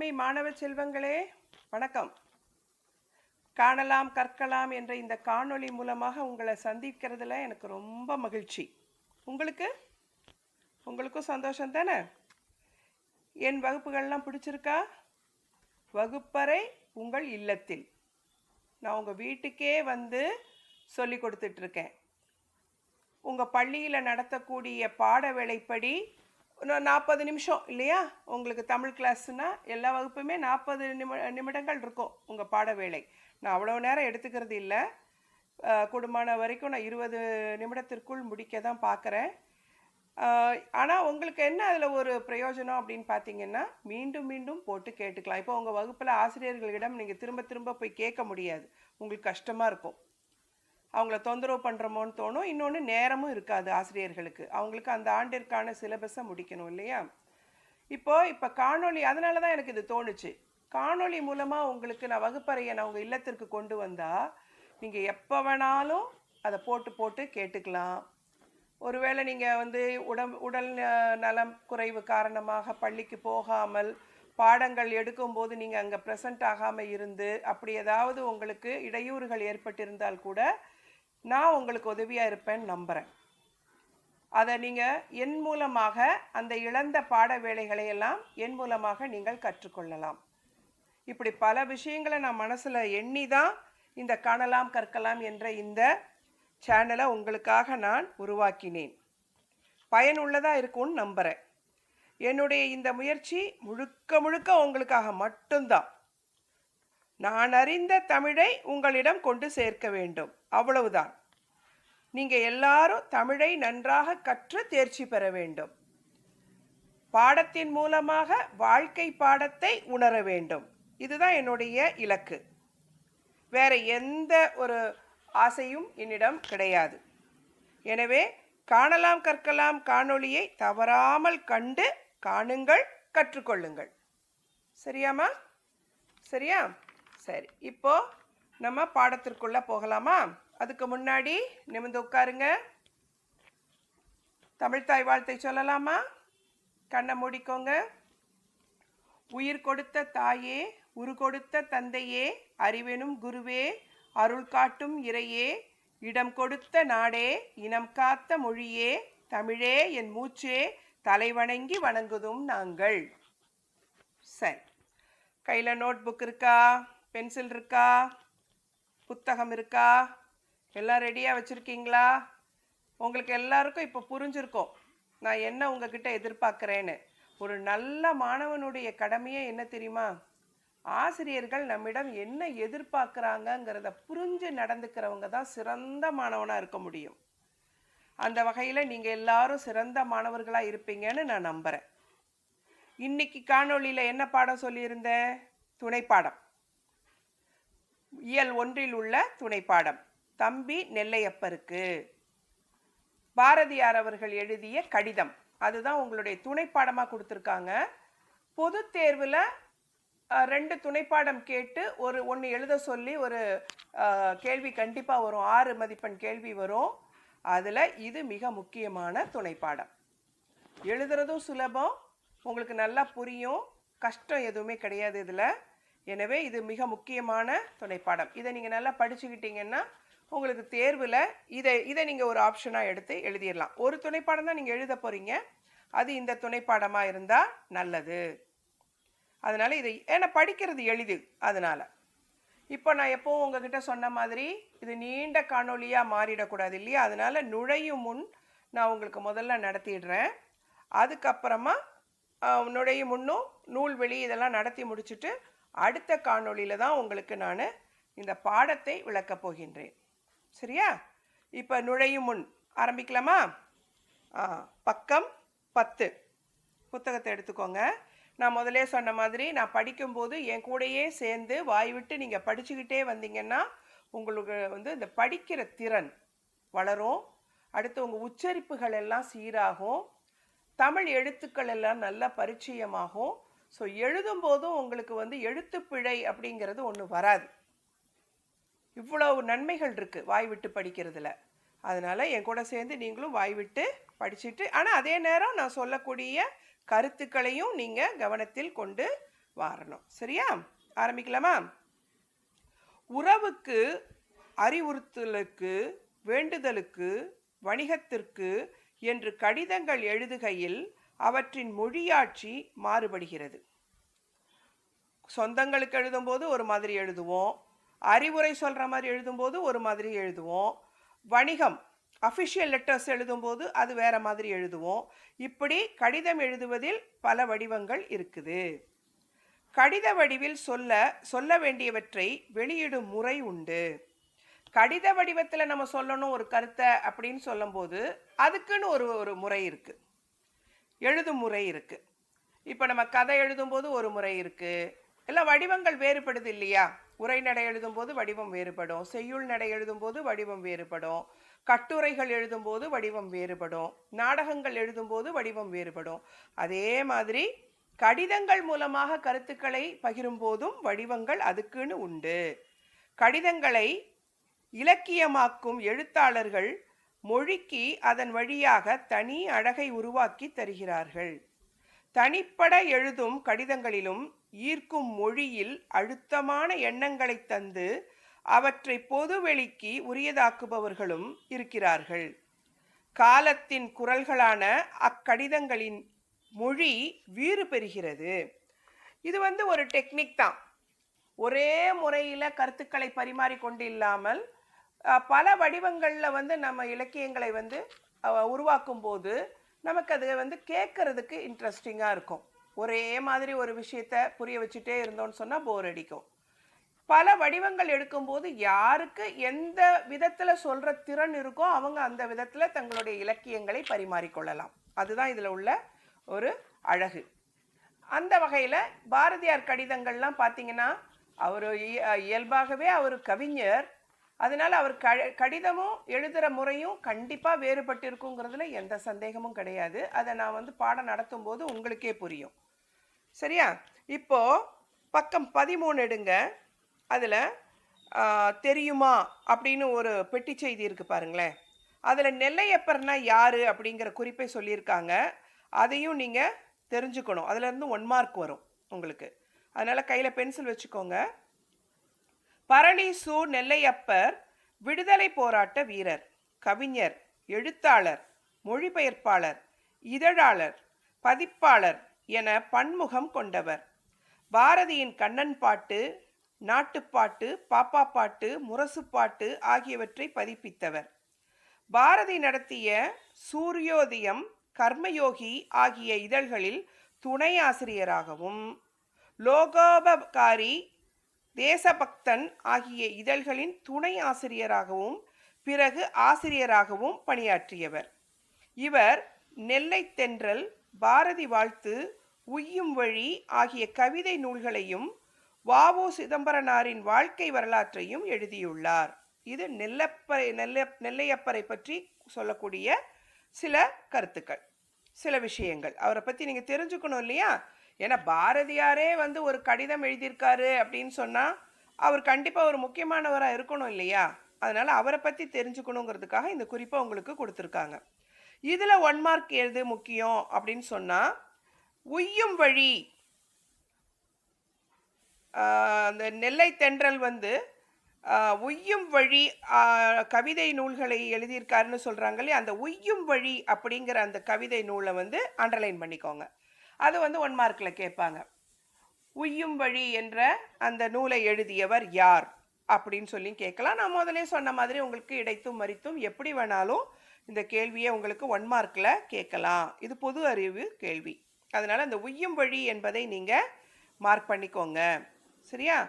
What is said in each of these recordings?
அருமை மாணவ செல்வங்களே வணக்கம். காணலாம் கற்கலாம் என்ற இந்த காணொளி மூலமாக உங்களை சந்திக்கிறதுல எனக்கு ரொம்ப மகிழ்ச்சி. உங்களுக்கு? உங்களுக்கும் சந்தோஷம் தானே? என் வகுப்புகள்லாம் பிடிச்சிருக்கா? வகுப்பறை உங்கள் இல்லத்தில். நான் உங்கள் வீட்டுக்கே வந்து சொல்லி கொடுத்துட்ருக்கேன் உங்கள் பள்ளியில் நடத்தக்கூடிய பாட வேலைப்படி நாற்பது நிமிஷம் இல்லையா? உங்களுக்கு தமிழ் கிளாஸ்னால் எல்லா வகுப்புமே நாற்பது நிமி நிமிடங்கள் இருக்கும் உங்கள் பாட வேலை. நான் அவ்வளோ நேரம் எடுத்துக்கிறது இல்லை. குடும்பமான வரைக்கும் நான் இருபது நிமிடத்திற்குள் முடிக்க தான் பார்க்குறேன் ஆனால் உங்களுக்கு என்ன அதில் ஒரு பிரயோஜனம் அப்படின்னு பார்த்தீங்கன்னா மீண்டும் மீண்டும் போட்டு கேட்டுக்கலாம். இப்போ உங்கள் வகுப்பில் ஆசிரியர்களிடம் நீங்கள் திரும்ப திரும்ப போய் கேட்க முடியாது. உங்களுக்கு கஷ்டமாக இருக்கும். அவங்கள தொந்தரவு பண்ணுறோமோன்னு தோணும். இன்னொன்று நேரமும் இருக்காது ஆசிரியர்களுக்கு. அவங்களுக்கு அந்த ஆண்டிற்கான சிலபஸை முடிக்கணும் இல்லையா? இப்போ இப்போ காணொளி அதனால தான் எனக்கு இது தோணுச்சு. காணொளி மூலமாக உங்களுக்கு நான் வகுப்பறையை நான் உங்கள் இல்லத்திற்கு கொண்டு வந்தால் நீங்கள் எப்போ வேணாலும் அதை போட்டு போட்டு கேட்டுக்கலாம். ஒருவேளை நீங்கள் வந்து உடம் உடல் ந- நலம் குறைவு காரணமாக பள்ளிக்கு போகாமல் பாடங்கள் எடுக்கும்போது நீங்கள் அங்கே ப்ரெசண்ட் ஆகாமல் இருந்து அப்படி ஏதாவது உங்களுக்கு இடையூறுகள் ஏற்பட்டிருந்தால் கூட நான் உங்களுக்கு உதவியாக இருப்பேன்னு நம்புகிறேன் அதை நீங்கள் என் மூலமாக அந்த இழந்த பாட வேலைகளை எல்லாம் என் மூலமாக நீங்கள் கற்றுக்கொள்ளலாம். இப்படி பல விஷயங்களை நான் மனசில் எண்ணி தான் இந்த காணலாம் கற்கலாம் என்ற இந்த சேனலை உங்களுக்காக நான் உருவாக்கினேன். பயனுள்ளதாக இருக்கும்னு நம்புகிறேன் என்னுடைய இந்த முயற்சி முழுக்க முழுக்க உங்களுக்காக மட்டும்தான். நான் அறிந்த தமிழை உங்களிடம் கொண்டு சேர்க்க வேண்டும். அவ்வளவுதான். நீங்கள் எல்லாரும் தமிழை நன்றாக கற்று தேர்ச்சி பெற வேண்டும். பாடத்தின் மூலமாக வாழ்க்கை பாடத்தை உணர வேண்டும். இதுதான் என்னுடைய இலக்கு. வேற எந்த ஒரு ஆசையும் என்னிடம் கிடையாது. எனவே காணலாம் கற்கலாம் காணொளியை தவறாமல் கண்டு காணுங்கள் கற்றுக்கொள்ளுங்கள். சரியாம்மா? சரியா? சரி இப்போ நம்ம பாடத்திற்குள்ள போகலாமா? அதுக்கு முன்னாடி நிமிர்ந்து உட்காருங்க. தமிழ்த்தாய் வாழ்த்தை சொல்லலாமா? கண்ணை மூடிக்கோங்க. உயிர் கொடுத்த தாயே உரு கொடுத்த தந்தையே அறிவெனும் குருவே அருள் காட்டும் இறையே இடம் கொடுத்த நாடே இனம் காத்த மொழியே தமிழே என் மூச்சே தலைவணங்கி வணங்குதும் நாங்கள். சரி. கையில் நோட் புக் இருக்கா? பென்சில் இருக்கா? புத்தகம் இருக்கா? எல்லாம் ரெடியாக வச்சுருக்கீங்களா? உங்களுக்கு எல்லாருக்கும் இப்போ புரிஞ்சிருக்கும். நான் என்ன உங்ககிட்ட எதிர்பார்க்குறேன்னு. ஒரு நல்ல மாணவனுடைய கடமையே என்ன தெரியுமா? ஆசிரியர்கள் நம்மிடம் என்ன எதிர்பார்க்குறாங்கங்கிறத புரிஞ்சு நடந்துக்கிறவங்க தான் சிறந்த மாணவனாக இருக்க முடியும். அந்த வகையில் நீங்கள் எல்லாரும் சிறந்த மாணவர்களாக இருப்பீங்கன்னு நான் நம்புகிறேன் இன்னைக்கு காணொளியில் என்ன பாடம் சொல்லியிருந்தேன்? துணைப்பாடம். இயல் ஒன்றில் உள்ள துணைப்பாடம். தம்பி நெல்லையப்பருக்கு. பாரதியார் அவர்கள் எழுதிய கடிதம். அதுதான் உங்களுடைய துணைப்பாடமாக கொடுத்துருக்காங்க. பொது தேர்வில் ரெண்டு துணைப்பாடம் கேட்டு ஒரு ஒன்று எழுத சொல்லி ஒரு கேள்வி கண்டிப்பாக வரும். ஆறு மதிப்பெண் கேள்வி வரும். அதில் இது மிக முக்கியமான துணைப்பாடம். எழுதுறதும் சுலபம். உங்களுக்கு நல்லா புரியும். கஷ்டம் எதுவுமே கிடையாது இதில். எனவே இது மிக முக்கியமான துணைப்பாடம். இதை நீங்கள் நல்லா படிச்சுக்கிட்டீங்கன்னா உங்களுக்கு தேர்வில் இதை இதை நீங்கள் ஒரு ஆப்ஷனாக எடுத்து எழுதிடலாம். ஒரு துணைப்பாடம் தான் நீங்கள் எழுத போகிறீங்க அது இந்த துணைப்பாடமாக இருந்தால் நல்லது. அதனால் இதை ஏன்னா படிக்கிறது எளிது அதனால். இப்போ நான் எப்போவும் உங்ககிட்ட சொன்ன மாதிரி இது நீண்ட காணொளியாக மாறிடக்கூடாது இல்லையா? அதனால் நுழையும் முன் நான் உங்களுக்கு முதல்ல நடத்திடுறேன். அதுக்கப்புறமா நுழையும் முன்னும் நூல்வெளி இதெல்லாம் நடத்தி முடிச்சுட்டு அடுத்த காணொளியில் தான் உங்களுக்கு நான் இந்த பாடத்தை விளக்கப் போகின்றேன். சரியா? இப்போ நுழையும் முன் ஆரம்பிக்கலாமா? ஆ பக்கம் பத்து. புத்தகத்தை எடுத்துக்கோங்க. நான் முதலே சொன்ன மாதிரி நான் படிக்கும்போது என் கூடயே சேர்ந்து வாய் விட்டு நீங்கள் படிச்சுக்கிட்டே வந்தீங்கன்னா உங்களுக்கு வந்து இந்த படிக்கிற திறன் வளரும். அடுத்து உங்கள் உச்சரிப்புகள் எல்லாம் சீராகும். தமிழ் எழுத்துக்கள் எல்லாம் நல்லா பரிச்சயமாகும். ஸோ எழுதும்போதும் உங்களுக்கு வந்து எழுத்துப்பிழை அப்படிங்கிறது ஒன்று வராது. இவ்வளவு நன்மைகள் இருக்குது வாய் விட்டு படிக்கிறதுல. அதனால் என் கூட சேர்ந்து நீங்களும் வாய் விட்டு படிச்சுட்டு ஆனால் அதே நேரம் நான் சொல்லக்கூடிய கருத்துக்களையும் நீங்கள் கவனத்தில் கொண்டு வரணும். சரியா? ஆரம்பிக்கலாமா? உறவுக்கு அறிவுறுத்தலுக்கு வேண்டுதலுக்கு வணிகத்திற்கு என்று கடிதங்கள் எழுதுகையில் அவற்றின் மொழியாட்சி மாறுபடுகிறது. சொந்தங்களுக்கு எழுதும்போது ஒரு மாதிரி எழுதுவோம். அறிவுரை சொல்கிற மாதிரி எழுதும்போது ஒரு மாதிரி எழுதுவோம். வணிகம் அஃபிஷியல் லெட்டர்ஸ் எழுதும்போது அது வேறு மாதிரி எழுதுவோம். இப்படி கடிதம் எழுதுவதில் பல வடிவங்கள் இருக்குது. கடித வடிவில் சொல்ல சொல்ல வேண்டியவற்றை வெளியிடும் முறை உண்டு. கடித வடிவத்தில் நம்ம சொல்லணும் ஒரு கருத்தை அப்படின்னு சொல்லும்போது அதுக்குன்னு ஒரு ஒரு முறை இருக்குது எழுதும் முறை இருக்குது இப்போ நம்ம கதை எழுதும்போது ஒரு முறை இருக்குது எல்லாம் வடிவங்கள் வேறுபடுது இல்லையா? உரைநடை எழுதும்போது வடிவம் வேறுபடும். செய்யுள் நடை எழுதும்போது வடிவம் வேறுபடும். கட்டுரைகள் எழுதும்போது வடிவம் வேறுபடும். நாடகங்கள் எழுதும்போது வடிவம் வேறுபடும். அதே மாதிரி கடிதங்கள் மூலமாக கருத்துக்களை பகிரும் போதும் வடிவங்கள் அதுக்குன்னு உண்டு. கடிதங்களை இலக்கியமாக்கும் எழுத்தாளர்கள் மொழிக்கு அதன் வழியாக தனி அழகை உருவாக்கி தருகிறார்கள். தனிப்பட எழுதும் கடிதங்களிலும் ஈர்க்கும் மொழியில் அழுத்தமான எண்ணங்களை தந்து அவற்றை பொதுவெளிக்கு உரியதாக்குபவர்களும் இருக்கிறார்கள். காலத்தின் குரல்களான அக்கடிதங்களின் மொழி வீறு பெறுகிறது. இது வந்து ஒரு டெக்னிக் தான். ஒரே முறையில் கருத்துக்களை பரிமாறிக்கொண்டு இல்லாமல் பல வடிவங்களில் வந்து நம்ம இலக்கியங்களை வந்து உருவாக்கும் போது நமக்கு அது வந்து கேட்கறதுக்கு இன்ட்ரெஸ்டிங்காக இருக்கும். ஒரே மாதிரி ஒரு விஷயத்த புரிய வச்சுட்டே இருந்தோம்னு சொன்னால் போர் அடிக்கும். பல வடிவங்கள் எடுக்கும்போது யாருக்கு எந்த விதத்தில் சொல்கிற திறன் இருக்கோ அவங்க அந்த விதத்தில் தங்களுடைய இலக்கியங்களை பரிமாறிக்கொள்ளலாம். அதுதான் இதில் உள்ள ஒரு அழகு. அந்த வகையில் பாரதியார் கடிதங்கள்லாம் பார்த்தீங்கன்னா அவர் இயல்பாகவே அவர் கவிஞர். அதனால் அவர் க கடிதமும் எழுதுகிற முறையும் கண்டிப்பாக வேறுபட்டு இருக்குங்கிறதுல எந்த சந்தேகமும் கிடையாது. அதை நான் வந்து பாடம் நடத்தும் போது உங்களுக்கே புரியும். சரியா? இப்போது பக்கம் பதிமூணு எடுங்க. அதில் தெரியுமா அப்படின்னு ஒரு பெட்டி செய்தி இருக்கு பாருங்களேன். அதில் நெல்லையப்பர்னா யார் அப்படிங்கிற குறிப்பை சொல்லியிருக்காங்க. அதையும் நீங்கள் தெரிஞ்சுக்கணும். அதுலேருந்து ஒன் மார்க் வரும் உங்களுக்கு. அதனால் கையில் பென்சில் வச்சுக்கோங்க. பரணி சு நெல்லையப்பர் விடுதலை போராட்ட வீரர் கவிஞர் எழுத்தாளர் மொழிபெயர்ப்பாளர் இதழாளர் பதிப்பாளர் என பன்முகம் கொண்டவர். பாரதியின் கண்ணன் பாட்டு நாட்டுப்பாட்டு பாப்பா பாட்டு முரசுப்பாட்டு ஆகியவற்றை பதிப்பித்தவர். பாரதி நடத்திய சூரியோதயம் கர்மயோகி ஆகிய இதழ்களில் துணை ஆசிரியராகவும் லோகோபகாரி தேசபக்தன் ஆகிய இதழ்களின் துணை ஆசிரியராகவும் பிறகு ஆசிரியராகவும் பணியாற்றியவர். இவர் நெல்லை தென்றல் பாரதி வாழ்த்து உய்யும் வழி ஆகிய கவிதை நூல்களையும் வாவு சிதம்பரனாரின் வாழ்க்கை வரலாற்றையும் எழுதியுள்ளார். இது நெல்லப்பரை நெல்ல நெல்லையப்பரை பற்றி சொல்லக்கூடிய சில கருத்துக்கள் சில விஷயங்கள். அவரை பற்றி நீங்கள் தெரிஞ்சுக்கணும் இல்லையா? ஏன்னா பாரதியாரே வந்து ஒரு கடிதம் எழுதியிருக்காரு அப்படின்னு சொன்னால் அவர் கண்டிப்பாக ஒரு முக்கியமானவராக இருக்கணும் இல்லையா? அதனால் அவரை பற்றி தெரிஞ்சுக்கணுங்கிறதுக்காக இந்த குறிப்பை உங்களுக்கு கொடுத்துருக்காங்க. இதில் ஒன் மார்க் எது முக்கியம் அப்படின்னு சொன்னால் உய்யும் வழி அந்த நெல்லை தென்றல் வந்து உய்யும் வழி கவிதை நூல்களை எழுதியிருக்காருன்னு சொல்கிறாங்களே அந்த உய்யும் வழி அப்படிங்கிற அந்த கவிதை நூலை வந்து அண்டர்லைன் பண்ணிக்கோங்க. அது வந்து ஒன் மார்க்கில் கேட்பாங்க. உய்யும் வழி என்ற அந்த நூலை எழுதியவர் யார்? அப்படின்னு சொல்லி கேட்கலாம். நான் முதலே சொன்ன மாதிரி உங்களுக்கு இடைத்தும் மறித்தும் எப்படி வேணாலும் இந்த கேள்வியை உங்களுக்கு ஒன் மார்க்கில் கேட்கலாம். இது பொது அறிவு கேள்வி. அதனால் அந்த உய்யும் வழி என்பதை நீங்கள் மார்க் பண்ணிக்கோங்க. சரியா?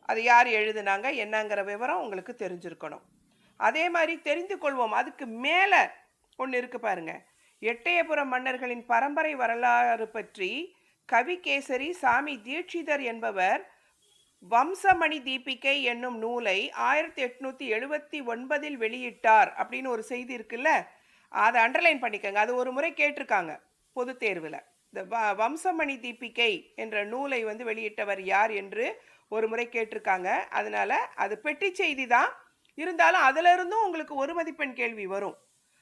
அது யார் எழுதுனாங்க என்னங்கிற விவரம் உங்களுக்கு தெரிஞ்சிருக்கணும். அதே மாதிரி தெரிந்து கொள்வோம். அதுக்கு மேலே ஒன்று இருக்கு பாருங்கள் எட்டயபுர மன்னர்களின் பரம்பரை வரலாறு பற்றி கவிகேசரி சாமி தீட்சிதர் என்பவர் வம்சமணி தீபிகை என்னும் நூலை ஆயிரத்தி எட்நூற்றி எழுபத்தி ஒன்பதில் வெளியிட்டார் அப்படின்னு ஒரு செய்தி இருக்குல்ல? அதை அண்டர்லைன் பண்ணிக்கோங்க. அது ஒரு முறை கேட்டிருக்காங்க பொது தேர்வில். இந்த வ வம்சமணி தீபிகை என்ற நூலை வந்து வெளியிட்டவர் யார் என்று ஒரு முறை கேட்டிருக்காங்க. அதனால் அது பெட்டி செய்தி தான். இருந்தாலும் அதிலிருந்தும் உங்களுக்கு ஒரு மதிப்பெண் கேள்வி வரும்.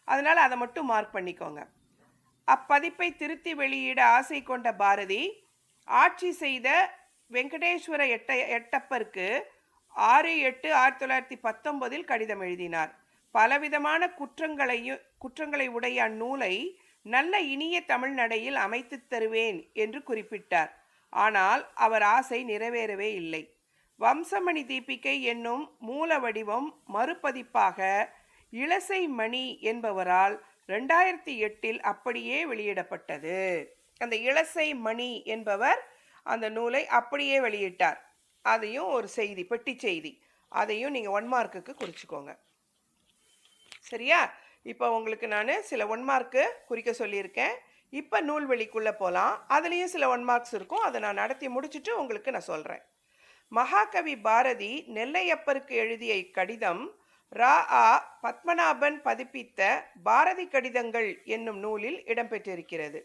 அதனால் அதை மட்டும் மார்க் பண்ணிக்கோங்க. அப்பதிப்பை திருத்தி வெளியிட ஆசை கொண்ட பாரதி ஆட்சி செய்த வெங்கடேஸ்வர எட்ட எட்டப்பருக்கு ஆறு எட்டு ஆயிரத்தி தொள்ளாயிரத்தி பத்தொன்பதில் கடிதம் எழுதினார். பலவிதமான குற்றங்களையும் குற்றங்களை உடைய அந்நூலை நல்ல இனிய தமிழ் நடையில் அமைத்துத் தருவேன் என்று குறிப்பிட்டார். ஆனால் அவர் ஆசை நிறைவேறவே இல்லை. வம்சமணி தீபிகை என்னும் மூல வடிவம் மறுபதிப்பாக இளசை மணி என்பவரால் ரெண்டாயிரத்தி எட்டில் அப்படியே வெளியிடப்பட்டது. அந்த இளசை மணி என்பவர் அந்த நூலை அப்படியே வெளியிட்டார். அதையும் ஒரு செய்தி பெட்டி செய்தி. அதையும் நீங்கள் ஒன் மார்க்குக்கு குறிச்சிக்கோங்க. சரியா? இப்போ உங்களுக்கு நான் சில ஒன் மார்க்கு குறிக்க சொல்லியிருக்கேன். இப்போ நூல்வெளிக்குள்ளே போகலாம் அதுலேயும் சில ஒன் மார்க்ஸ் இருக்கும். அதை நான் நடத்தி முடிச்சுட்டு உங்களுக்கு நான் சொல்கிறேன் மகாகவி பாரதி நெல்லையப்பருக்கு எழுதிய இக்கடிதம் ரா ஆ பத்மநாபன் பதிப்பித்த பாரதி கடிதங்கள் என்னும் நூலில் இடம்பெற்றிருக்கிறது.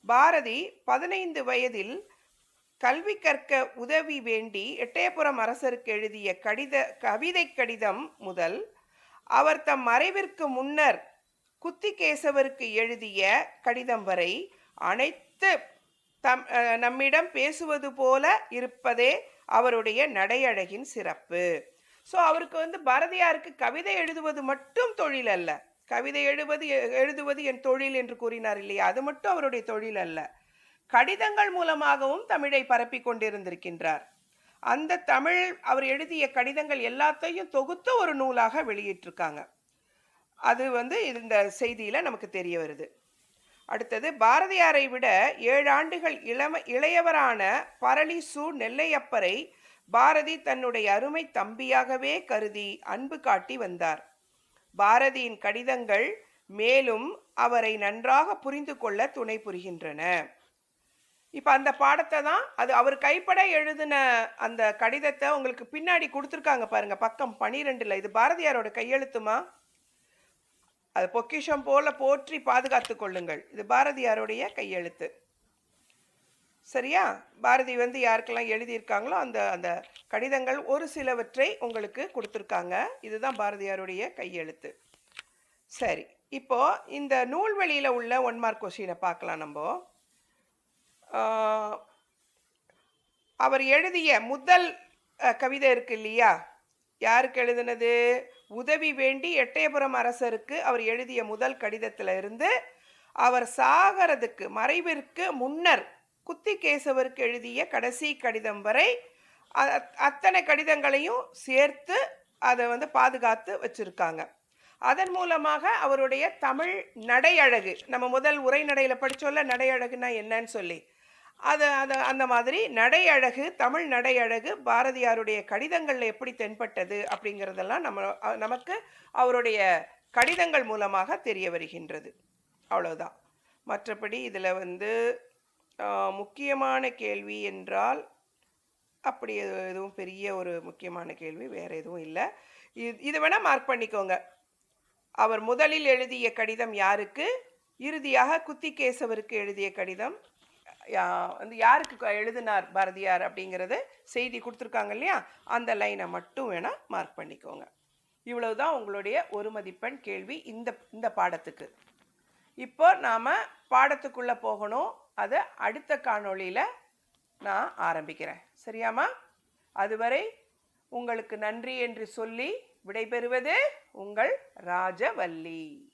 பாரதி பதினைந்து வயதில் கல்வி கற்க உதவி வேண்டி எட்டயபுரம் அரசருக்கு எழுதிய கடித கவிதை கடிதம் முதல் அவர் தம் மறைவிற்கு முன்னர் குத்திகேசவருக்கு எழுதிய கடிதம் வரை அனைத்து தம் நம்மிடம் பேசுவது போல இருப்பதே அவருடைய நடையழகின் சிறப்பு. ஸோ அவருக்கு வந்து பாரதியாருக்கு கவிதை எழுதுவது மட்டும் தொழில் அல்ல. கவிதை எழுவது எழுதுவது என் தொழில் என்று கூறினார் இல்லையா? அது மட்டும் அவருடைய தொழில் அல்ல. கடிதங்கள் மூலமாகவும் தமிழை பரப்பி கொண்டிருந்திருக்கின்றார். அந்த தமிழ் அவர் எழுதிய கடிதங்கள் எல்லாத்தையும் தொகுத்து ஒரு நூலாக வெளியிட்டிருக்காங்க. அது வந்து இந்த செய்தியில் நமக்கு தெரிய வருது. அடுத்தது பாரதியாரை விட ஏழு ஆண்டுகள் இளம இளையவரான பரளிசு நெல்லையப்பரை பாரதி தன்னுடைய அருமை தம்பியாகவே கருதி அன்பு காட்டி வந்தார். பாரதியின் கடிதங்கள் மேலும் அவரை நன்றாக புரிந்து கொள்ள துணை புரிகின்றன. இப்போ அந்த பாடத்தை தான் அது அவர் கைப்பட எழுதின அந்த கடிதத்தை உங்களுக்கு பின்னாடி கொடுத்துருக்காங்க பாருங்க பக்கம் பனிரெண்டில். இது பாரதியாரோட கையெழுத்துமா? அது பொக்கிஷம் போல போற்றி பாதுகாத்து கொள்ளுங்கள். இது பாரதியாருடைய கையெழுத்து. சரியா? பாரதி வந்து யாருக்கெல்லாம் எழுதியிருக்காங்களோ அந்த அந்த கடிதங்கள் ஒரு சிலவற்றை உங்களுக்கு கொடுத்துருக்காங்க. இதுதான் பாரதியாருடைய கையெழுத்து. சரி இப்போ இந்த நூல்வெளியில் உள்ள ஒன் மார்க் கொஷினை பார்க்கலாம் நம்ம. அவர் எழுதிய முதல் கவிதை இருக்கு இல்லையா? யாருக்கு எழுதினது? உதவி வேண்டி எட்டயபுரம் அரசருக்கு அவர் எழுதிய முதல் கடிதத்தில் இருந்து அவர் சாகிறதுக்கு மறைவிற்கு முன்னர் குத்தி கேசவருக்கு எழுதிய கடைசி கடிதம் வரை அத்தனை கடிதங்களையும் சேர்த்து அதை வந்து பாதுகாத்து வச்சுருக்காங்க. அதன் மூலமாக அவருடைய தமிழ் நடையழகு நம்ம முதல் உரைநடையில் படிச்சோல்ல நடையழகுனா என்னன்னு சொல்லி அது அது அந்த மாதிரி நடையழகு தமிழ் நடையழகு பாரதியாருடைய கடிதங்களில் எப்படி தென்பட்டது அப்படிங்கிறதெல்லாம் நம்ம நமக்கு அவருடைய கடிதங்கள் மூலமாக தெரிய வருகின்றது. அவ்வளோதான் மற்றபடி இதில் வந்து முக்கியமான கேள்வி என்றால் அப்படி எதுவும் பெரிய ஒரு முக்கியமான கேள்வி வேறு எதுவும் இல்லை. இது இது வேணால் மார்க் பண்ணிக்கோங்க. அவர் முதலில் எழுதிய கடிதம் யாருக்கு? இறுதியாக குத்திகேசவருக்கு எழுதிய கடிதம். வந்து யாருக்கு எழுதினார் பாரதியார் அப்படிங்கிறது செய்தி கொடுத்துருக்காங்க இல்லையா? அந்த லைனை மட்டும் வேணால் மார்க் பண்ணிக்கோங்க. இவ்வளவுதான் உங்களுடைய ஒரு மதிப்பெண் கேள்வி இந்த இந்த பாடத்துக்கு. இப்போ நாம் பாடத்துக்குள்ளே போகணும். அதை அடுத்த காணொளியில் நான் ஆரம்பிக்கிறேன். சரியாம்மா? அதுவரை உங்களுக்கு நன்றி என்று சொல்லி விடைபெறுவது உங்கள் ராஜவல்லி.